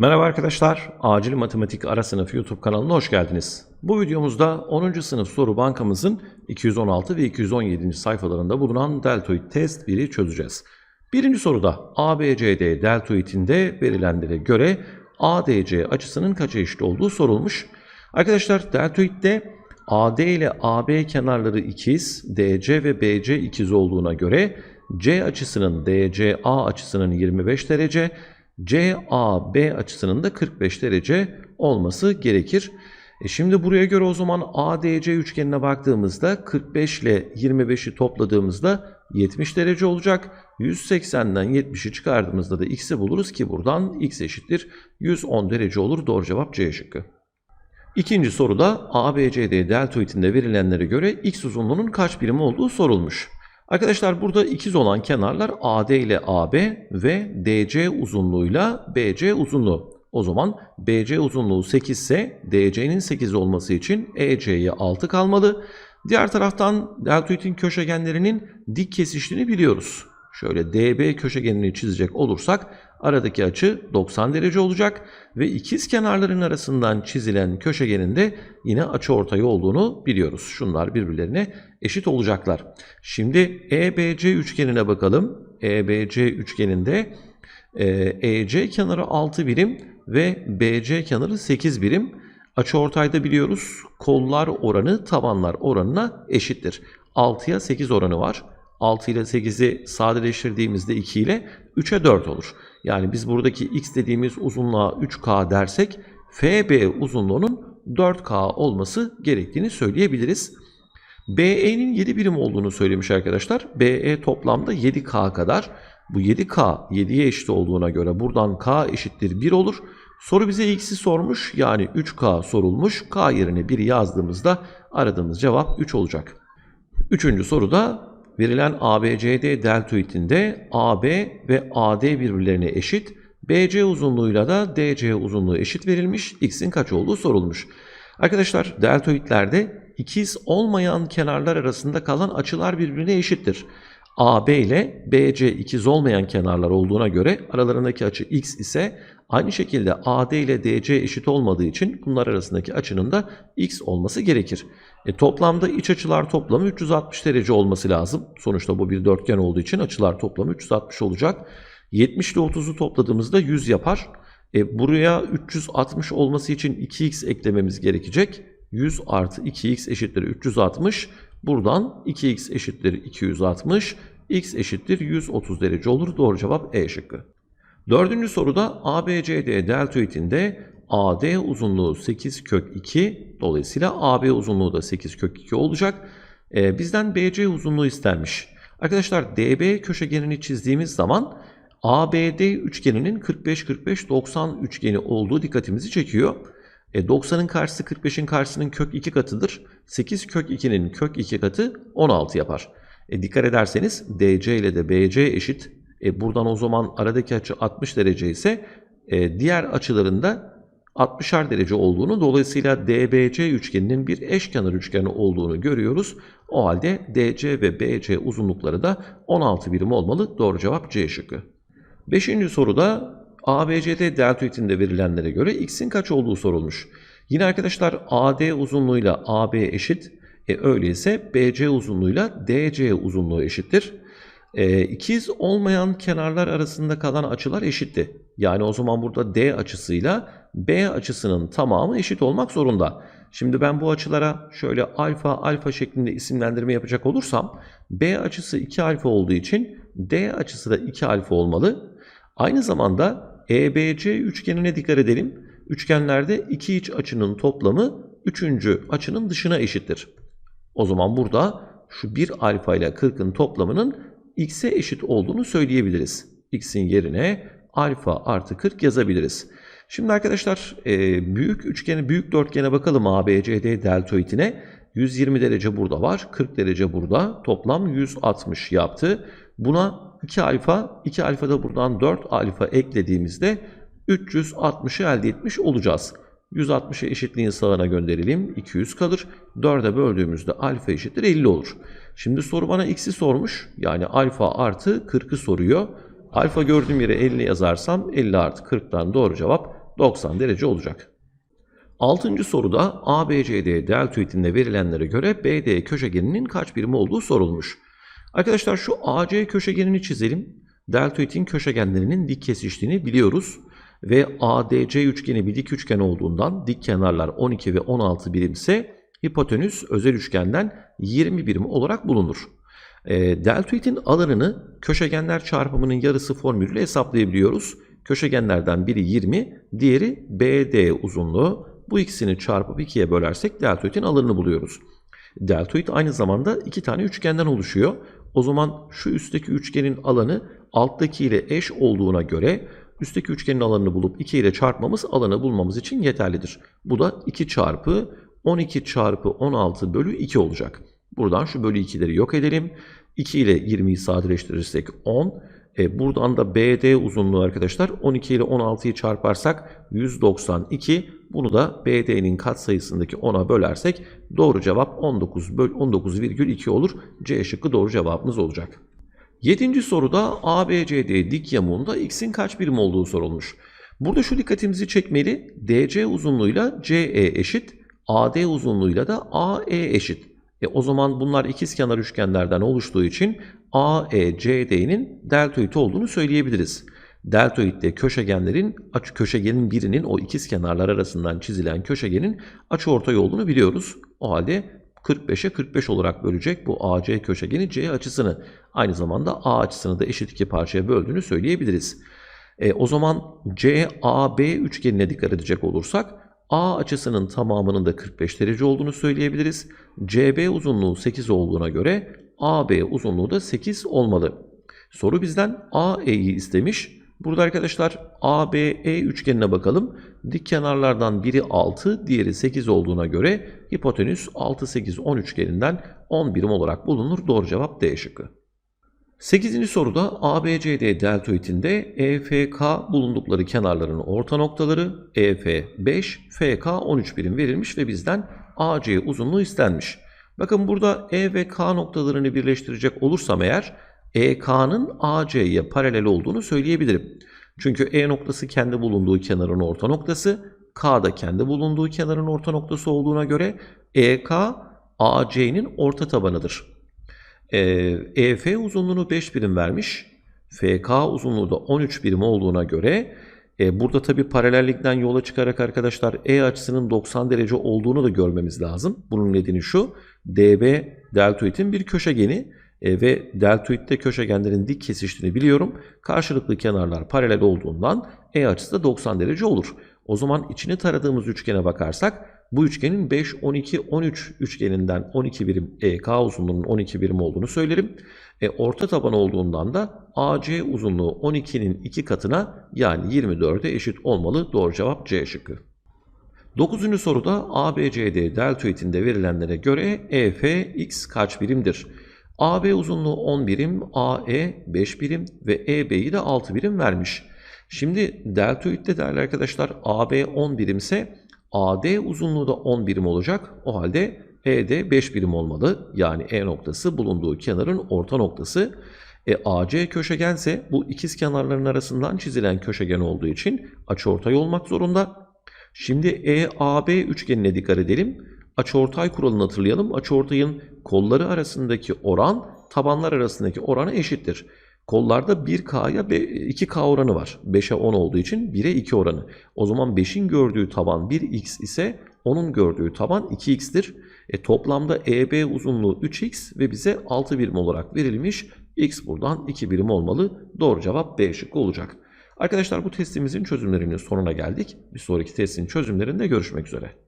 Merhaba arkadaşlar, Acil Matematik Ara Sınıfı YouTube kanalına hoş geldiniz. Bu videomuzda 10. sınıf soru bankamızın 216 ve 217. sayfalarında bulunan deltoid test 1'i çözeceğiz. Birinci soruda ABCD deltoidinde verilenlere göre ADC açısının kaça eşit olduğu sorulmuş. Arkadaşlar deltoidde AD ile AB kenarları ikiz, DC ve BC ikiz olduğuna göre C açısının DCA açısının 25 derece, CAB açısının da 45 derece olması gerekir. E şimdi buraya göre o zaman ADC üçgenine baktığımızda 45 ile 25'i topladığımızda 70 derece olacak. 180'den 70'i çıkardığımızda da x'i buluruz ki buradan x eşittir 110 derece olur. Doğru cevap C şıkkı. İkinci soruda ABCD deltoidinde verilenlere göre x uzunluğunun kaç birim olduğu sorulmuş. Arkadaşlar burada ikiz olan kenarlar AD ile AB ve DC uzunluğuyla BC uzunluğu. O zaman BC uzunluğu 8 ise DC'nin 8 olması için EC'ye 6 kalmalı. Diğer taraftan deltoidin köşegenlerinin dik kesiştiğini biliyoruz. Şöyle DB köşegenini çizecek olursak aradaki açı 90 derece olacak ve ikiz kenarların arasından çizilen köşegenin de yine açıortay olduğunu biliyoruz. Şunlar birbirlerine eşit olacaklar. Şimdi EBC üçgenine bakalım. EBC üçgeninde e, EC kenarı 6 birim ve BC kenarı 8 birim. Açıortayda biliyoruz kollar oranı tabanlar oranına eşittir. 6'ya 8 oranı var. 6 ile 8'i sadeleştirdiğimizde 2 ile 3'e 4 olur. Yani biz buradaki x dediğimiz uzunluğa 3k dersek FB uzunluğunun 4k olması gerektiğini söyleyebiliriz. BE'nin 7 birim olduğunu söylemiş arkadaşlar. BE toplamda 7k kadar. Bu 7k 7'ye eşit olduğuna göre buradan k eşittir 1 olur. Soru bize x'i sormuş yani 3k sorulmuş. k yerine 1'i yazdığımızda aradığımız cevap 3 olacak. Üçüncü soruda verilen ABCD deltoidinde AB ve AD birbirlerine eşit. BC uzunluğuyla da DC uzunluğu eşit verilmiş. X'in kaç olduğu sorulmuş. Arkadaşlar deltoidlerde ikiz olmayan kenarlar arasında kalan açılar birbirine eşittir. AB ile BC ikiz olmayan kenarlar olduğuna göre aralarındaki açı x ise aynı şekilde AD ile DC eşit olmadığı için bunlar arasındaki açının da x olması gerekir. E, toplamda iç açılar toplamı 360 derece olması lazım. Sonuçta bu bir dörtgen olduğu için açılar toplamı 360 olacak. 70 ile 30'u topladığımızda 100 yapar. E, buraya 360 olması için 2x eklememiz gerekecek. 100 artı 2x eşittir 360. Buradan 2x eşittir 260. x eşittir 130 derece olur. Doğru cevap E şıkkı. Dördüncü soruda ABCD deltoidinde AD uzunluğu 8 kök 2 dolayısıyla AB uzunluğu da 8 kök 2 olacak. Ee, bizden BC uzunluğu istenmiş. Arkadaşlar DB köşegenini çizdiğimiz zaman ABD üçgeninin 45-45-90 üçgeni olduğu dikkatimizi çekiyor. E, 90'ın karşısı 45'in karşısının kök 2 katıdır. 8 kök 2'nin kök 2 katı 16 yapar. E, dikkat ederseniz DC ile de BC eşit. E, buradan o zaman aradaki açı 60 derece ise e, diğer açılarında 60'ar derece olduğunu dolayısıyla DBC üçgeninin bir eşkenar üçgeni olduğunu görüyoruz. O halde DC ve BC uzunlukları da 16 birim olmalı. Doğru cevap C şıkkı. Beşinci soruda ABCD deltoidinde verilenlere göre x'in kaç olduğu sorulmuş. Yine arkadaşlar AD uzunluğuyla AB eşit. E öyleyse BC uzunluğuyla DC uzunluğu eşittir. E, ikiz olmayan kenarlar arasında kalan açılar eşitti. Yani o zaman burada D açısıyla B açısının tamamı eşit olmak zorunda. Şimdi ben bu açılara şöyle alfa alfa şeklinde isimlendirme yapacak olursam B açısı 2 alfa olduğu için D açısı da 2 alfa olmalı. Aynı zamanda EBC üçgenine dikkat edelim. Üçgenlerde iki iç açının toplamı üçüncü açının dışına eşittir. O zaman burada şu 1 alfa ile 40'ın toplamının x'e eşit olduğunu söyleyebiliriz. x'in yerine alfa artı 40 yazabiliriz. Şimdi arkadaşlar büyük üçgeni, büyük dörtgene bakalım ABCD deltoidine. 120 derece burada var, 40 derece burada. Toplam 160 yaptı. Buna 2 alfa, 2 alfa da buradan 4 alfa eklediğimizde 360'ı elde etmiş olacağız. 160'ı eşitliğin sağına gönderelim. 200 kalır. 4'e böldüğümüzde alfa eşittir 50 olur. Şimdi soru bana x'i sormuş. Yani alfa artı 40'ı soruyor. Alfa gördüğüm yere 50 yazarsam 50 artı 40'tan doğru cevap 90 derece olacak. Altıncı soruda ABCD deltoidinde verilenlere göre BD köşegeninin kaç birim olduğu sorulmuş. Arkadaşlar şu AC köşegenini çizelim. Deltoidin köşegenlerinin dik kesiştiğini biliyoruz. Ve ADC üçgeni bir dik üçgen olduğundan dik kenarlar 12 ve 16 birimse hipotenüs özel üçgenden 20 birim olarak bulunur. E, deltoidin alanını köşegenler çarpımının yarısı formülüyle hesaplayabiliyoruz. Köşegenlerden biri 20, diğeri BD uzunluğu. Bu ikisini çarpıp 2'ye bölersek deltoidin alanını buluyoruz. Deltoid aynı zamanda iki tane üçgenden oluşuyor. O zaman şu üstteki üçgenin alanı alttaki ile eş olduğuna göre üstteki üçgenin alanını bulup 2 ile çarpmamız alanı bulmamız için yeterlidir. Bu da 2 çarpı 12 çarpı 16 bölü 2 olacak. Buradan şu bölü 2'leri yok edelim. 2 ile 20'yi sadeleştirirsek 10. E, buradan da BD uzunluğu arkadaşlar 12 ile 16'yı çarparsak 192. Bunu da BD'nin katsayısındaki 10'a bölersek doğru cevap 19 böl 19,2 olur. C şıkkı doğru cevabımız olacak. Yedinci soruda ABCD dik yamuğunda x'in kaç birim olduğu sorulmuş. Burada şu dikkatimizi çekmeli. DC uzunluğuyla CE eşit, AD uzunluğuyla da AE eşit. E o zaman bunlar ikizkenar üçgenlerden oluştuğu için AECD'nin deltoid olduğunu söyleyebiliriz. Deltoidde köşegenlerin köşegenin birinin o ikizkenarlar arasından çizilen köşegenin açıortay olduğunu biliyoruz. O halde 45'e 45 olarak bölecek bu AC köşegeni C açısını. Aynı zamanda A açısını da eşit iki parçaya böldüğünü söyleyebiliriz. E, o zaman CAB üçgenine dikkat edecek olursak A açısının tamamının da 45 derece olduğunu söyleyebiliriz. CB uzunluğu 8 olduğuna göre AB uzunluğu da 8 olmalı. Soru bizden AE'yi istemiş. Burada arkadaşlar ABE üçgenine bakalım. Dik kenarlardan biri 6, diğeri 8 olduğuna göre hipotenüs 6, 8, 10 üçgeninden 10 birim olarak bulunur. Doğru cevap D şıkkı. 8. soruda ABCD deltoidinde EFK bulundukları kenarların orta noktaları EF 5, FK 13 birim verilmiş ve bizden AC uzunluğu istenmiş. Bakın burada E ve K noktalarını birleştirecek olursam eğer EK'nın AC'ye paralel olduğunu söyleyebilirim. Çünkü E noktası kendi bulunduğu kenarın orta noktası, K da kendi bulunduğu kenarın orta noktası olduğuna göre EK AC'nin orta tabanıdır. Ee, EF uzunluğunu 5 birim vermiş. FK uzunluğu da 13 birim olduğuna göre e, burada tabi paralellikten yola çıkarak arkadaşlar E açısının 90 derece olduğunu da görmemiz lazım. Bunun nedeni şu. DB deltoidin bir köşegeni e, ve deltoidde köşegenlerin dik kesiştiğini biliyorum. Karşılıklı kenarlar paralel olduğundan E açısı da 90 derece olur. O zaman içini taradığımız üçgene bakarsak bu üçgenin 5, 12, 13 üçgeninden 12 birim EK uzunluğunun 12 birim olduğunu söylerim. E, orta taban olduğundan da AC uzunluğu 12'nin 2 katına yani 24'e eşit olmalı. Doğru cevap C şıkkı. 9. soruda ABCD deltoidinde verilenlere göre EF x kaç birimdir? AB uzunluğu 10 birim, AE 5 birim ve EB'yi de 6 birim vermiş. Şimdi deltoidde değerli arkadaşlar AB 10 birimse AD uzunluğu da 10 birim olacak. O halde ED 5 birim olmalı. Yani E noktası bulunduğu kenarın orta noktası. E, AC köşegense bu ikiz kenarların arasından çizilen köşegen olduğu için açıortay olmak zorunda. Şimdi EAB üçgenine dikkat edelim. Açıortay kuralını hatırlayalım. Açıortayın kolları arasındaki oran tabanlar arasındaki orana eşittir. Kollarda 1K'ya 2K oranı var. 5'e 10 olduğu için 1'e 2 oranı. O zaman 5'in gördüğü taban 1x ise 10'un gördüğü taban 2x'tir. E, toplamda EB uzunluğu 3x ve bize 6 birim olarak verilmiş. X buradan 2 birim olmalı. Doğru cevap B şıkkı olacak. Arkadaşlar bu testimizin çözümlerinin sonuna geldik. Bir sonraki testin çözümlerinde görüşmek üzere.